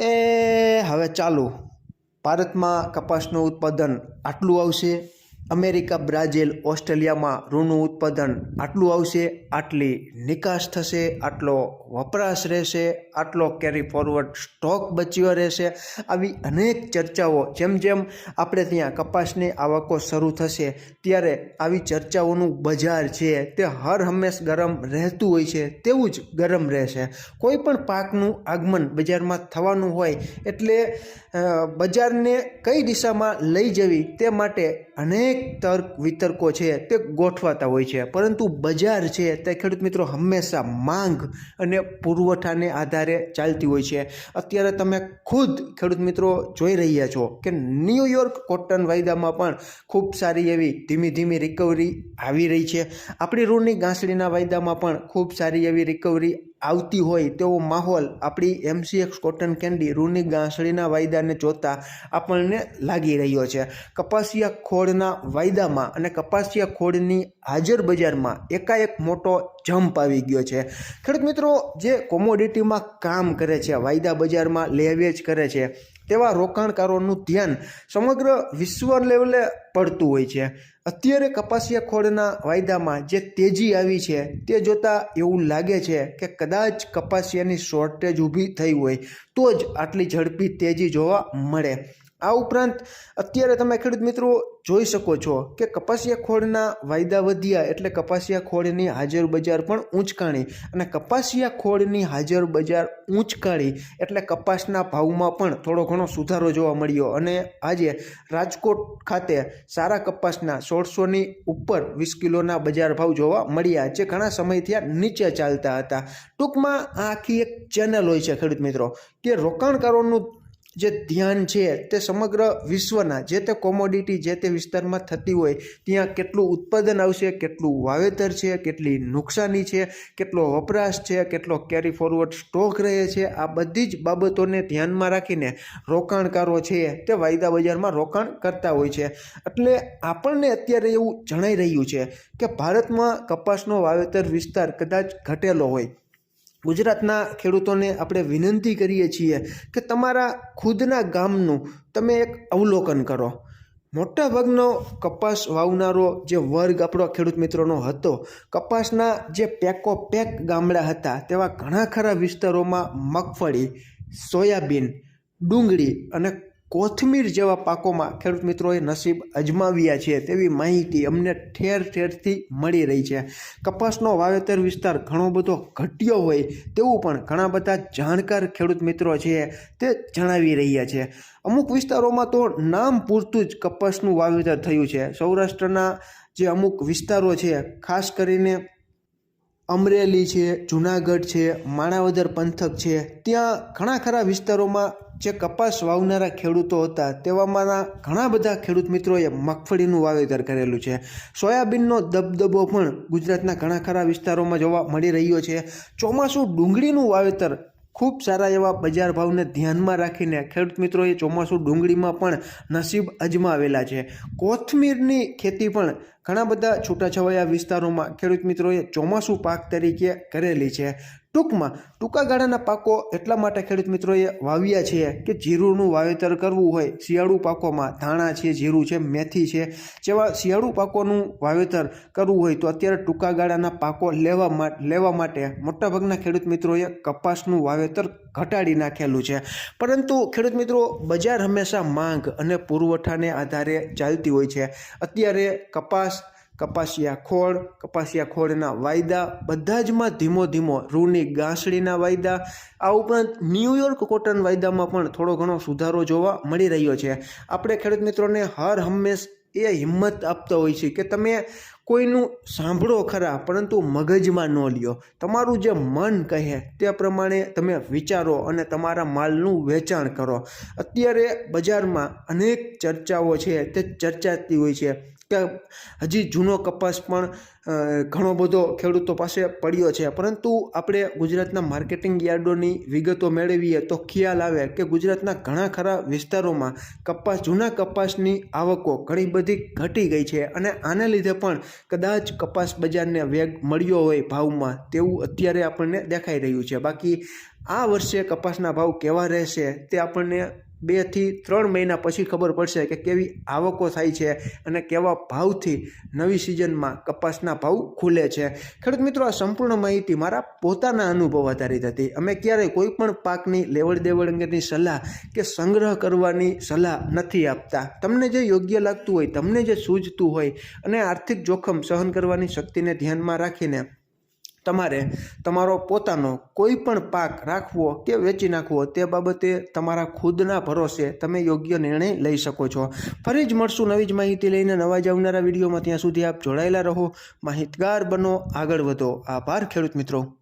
એ હવે ચાલુ. ભારતમાં કપાસનું ઉત્પાદન આટલું આવશે. અમેરિકા, બ્રાઝિલ, ઓસ્ટ્રેલિયામાં રૂનું ઉત્પાદન આટલું આવશે, આટલી નિકાસ થશે, આટલો વપરાશ રહેશે, આટલો કેરી ફોરવર્ડ સ્ટોક બચ્યો રહેશે. આવી અનેક ચર્ચાઓ, જેમ જેમ આપણે ત્યાં કપાસની આવકો શરૂ થશે, ત્યારે આવી ચર્ચાઓનું બજાર છે તે હર હંમેશ ગરમ રહેતું હોય છે, તેવું જ ગરમ રહેશે. કોઈ પણ પાકનું આગમન બજારમાં થવાનું હોય, એટલે બજારને કઈ દિશામાં લઈ જવી તે માટે અનેક તર્ક વિતર્કો છે તે ગોઠવાતા હોય છે. પરંતુ બજાર છે તે ખેડૂત મિત્રો હંમેશા માંગ અને પુરવઠાને આધારે ચાલતી હોય છે. અત્યારે તમે ખુદ ખેડૂત મિત્રો જોઈ રહ્યા છો કે ન્યુયોર્ક કોટન વાયદામાં પણ ખૂબ સારી એવી ધીમી ધીમી રિકવરી આવી રહી છે. આપણી રૂની ગાંસડીના વાયદામાં પણ ખૂબ સારી એવી રિકવરી આવતી હોય તેવો માહોલ આપણી એમસીએક્સ કોટન કેન્ડી રૂની ગાંસડીના વાયદાને જોતા આપણને લાગી રહ્યો છે. કપાસિયા ખોળના વાયદામાં અને કપાસિયા ખોળની હાજર બજારમાં એકાએક મોટો જમ્પ આવી ગયો છે. ખેડૂત મિત્રો, જે કોમોડિટીમાં કામ કરે છે, વાયદા બજારમાં લેવેચ કરે છે તેવા રોકાણકારોનું ધ્યાન સમગ્ર વિશ્વ લેવલે પડતું હોય છે. અત્યારે કપાસિયા ખોળના વાયદામાં જે તેજી આવી છે, તે જોતાં એવું લાગે છે કે કદાચ કપાસિયાની શોર્ટેજ ઊભી થઈ હોય તો જ આટલી ઝડપી તેજી જોવા મળે. આ ઉપરાંત અત્યારે તમે ખેડૂત મિત્રો જોઈ શકો છો કે કપાસિયા ખોળના વાયદા વધ્યા એટલે કપાસિયા ખોળની હાજર બજાર પણ ઊંચકાણી અને કપાસિયા ખોળની હાજર બજાર ઊંચકાળી એટલે કપાસના ભાવમાં પણ થોડો ઘણો સુધારો જોવા મળ્યો અને આજે રાજકોટ ખાતે સારા કપાસના સોળસોની ઉપર વીસ કિલોના બજાર ભાવ જોવા મળ્યા જે ઘણા સમયથી આ નીચે ચાલતા હતા ટૂંકમાં આ આખી એક ચેનલ હોય છે ખેડૂત મિત્રો કે રોકાણકારોનું જે ધ્યાન છે તે સમગ્ર વિશ્વના જે તે કોમોડિટી જે તે વિસ્તારમાં થતી હોય, ત્યાં કેટલું ઉત્પાદન આવશે, કેટલું વાવેતર છે, કેટલી નુકસાની છે, કેટલો વપરાશ છે, કેટલો કેરી ફોરવર્ડ સ્ટોક રહે છે, આ બધી જ બાબતોને ધ્યાનમાં રાખીને રોકાણકારો છે તે વાયદા બજારમાં રોકાણ કરતા હોય છે. એટલે આપણને અત્યારે એવું જણાઈ રહ્યું છે કે ભારતમાં કપાસનો વાવેતર વિસ્તાર કદાચ ઘટેલો હોય. ગુજરાતના ખેડૂતોને આપણે વિનંતી કરીએ છીએ કે તમારા ખુદના ગામનું તમે એક અવલોકન કરો. મોટાભાગનો કપાસ વાવનારો જે વર્ગ આપણો ખેડૂત મિત્રોનો હતો, કપાસના જે પેકો પેક ગામડા હતા, તેવા ઘણા ખરા વિસ્તારોમાં મગફળી, સોયાબીન, ડુંગળી અને કોથમીર જેવા પાકોમાં ખેડૂત મિત્રોએ નસીબ અજમાવ્યા છે તેવી માહિતી અમને ઠેર ઠેરથી મળી રહી છે. કપાસનો વાવેતર વિસ્તાર ઘણો બધો ઘટ્યો હોય તેવું પણ ઘણા બધા જાણકાર ખેડૂત મિત્રો છે તે જણાવી રહ્યા છે. અમુક વિસ્તારોમાં તો નામ પૂરતું જ કપાસનું વાવેતર થયું છે. સૌરાષ્ટ્રના જે અમુક વિસ્તારો છે, ખાસ કરીને અમરેલી છે, જુનાગઢ છે, માણાવદર પંથક છે, ત્યાં ઘણા ખરા વિસ્તારોમાં જે કપાસ વાવનારા ખેડૂતો હતા તેવામાંના ઘણા બધા ખેડૂત મિત્રોએ મગફળીનું વાવેતર કરેલું છે. સોયાબીનનો દબદબો પણ ગુજરાતના ઘણા ખરા વિસ્તારોમાં જોવા મળી રહ્યો છે. ચોમાસું ડુંગળીનું વાવેતર ખૂબ સારા એવા બજાર ભાવને ધ્યાનમાં રાખીને ખેડૂત મિત્રોએ ચોમાસું ડુંગળીમાં પણ નસીબ અજમાવેલા છે. કોથમીરની ખેતી પણ ઘણા બધા છૂટાછવાયા વિસ્તારોમાં ખેડૂત મિત્રોએ ચોમાસું પાક તરીકે કરેલી છે. ટૂંકમાં ટૂંકા ગાળાના પાકો એટલા માટે ખેડૂત મિત્રોએ વાવ્યા છે કે જીરુંનું વાવેતર કરવું હોય. શિયાળુ પાકોમાં ધાણા છે, જીરું છે, મેથી છે જેવા શિયાળુ પાકોનું વાવેતર કરવું હોય તો અત્યારે ટૂંકા ગાળાના પાકો લેવા લેવા માટે મોટાભાગના ખેડૂત મિત્રોએ કપાસનું વાવેતર ઘટાડી નાખેલું છે. પરંતુ ખેડૂત મિત્રો, બજાર હંમેશા માંગ અને પુરવઠાને આધારે ચાલતી હોય છે. અત્યારે કપાસ કપાસિયા ખોળ, કપાસિયા ખોળના વાયદા, બધા જમાં ધીમો ધીમો રૂની ગાંસડીના વાયદા. આ ઉપરાંત ન્યૂયોર્ક કોટન વાયદામાં પણ થોડો ઘણો સુધારો જોવા મળી રહ્યો છે. આપણે ખેડૂત મિત્રોને હર હંમેશ એ હિંમત આપતા હોય છે કે તમે કોઈનું સાંભળો ખરા, પરંતુ મગજમાં ન લ્યો. તમારું જે મન કહે તે પ્રમાણે તમે વિચારો અને તમારા માલનું વેચાણ કરો. અત્યારે બજારમાં અનેક ચર્ચાઓ છે, તે ચર્ચાતી હોય છે. હજી જૂનો કપાસ પણ ઘણો બધો ખેડૂતો પાસે પડ્યો છે. પરંતુ આપણે ગુજરાતના માર્કેટિંગ યાર્ડોની વિગતો મેળવીએ તો ખ્યાલ આવે કે ગુજરાતના ઘણા ખરા વિસ્તારોમાં કપાસ, જૂના કપાસની આવકો ઘણી બધી ઘટી ગઈ છે અને આને લીધે પણ કદાચ કપાસ બજારને વેગ મળ્યો હોય ભાવમાં તેવું અત્યારે આપણને દેખાઈ રહ્યું છે. બાકી આ વર્ષે કપાસના ભાવ કેવા રહેશે તે આપણને બેથી ત્રણ મહિના પછી ખબર પડશે કે કેવી આવકો થાય છે અને કેવા ભાવથી નવી સિઝનમાં કપાસના ભાવ ખુલે છે. ખેડૂત મિત્રો, આ સંપૂર્ણ માહિતી મારા પોતાના અનુભવ આધારિત હતી. અમે ક્યારેય કોઈ પણ પાકની લેવડ દેવડ અંગેની સલાહ કે સંગ્રહ કરવાની સલાહ નથી આપતા. તમને જે યોગ્ય લાગતું હોય, તમને જે સૂઝતું હોય અને આર્થિક જોખમ સહન કરવાની શક્તિને ધ્યાનમાં રાખીને તમારે તમારો પોતાનો કોઈ પણ પાક રાખવો કે વેચી નાખવો, તે બાબતે તમારા ખુદના ભરોસે તમે યોગ્ય નિર્ણય લઈ શકો છો. ફરી જ મળશું નવી જ માહિતી લઈને. નવા જ આવનારા વિડીયોમાં ત્યાં સુધી આપ જોડાયેલા રહો. માહિતગાર બનો, આગળ વધો. આભાર ખેડૂત મિત્રો.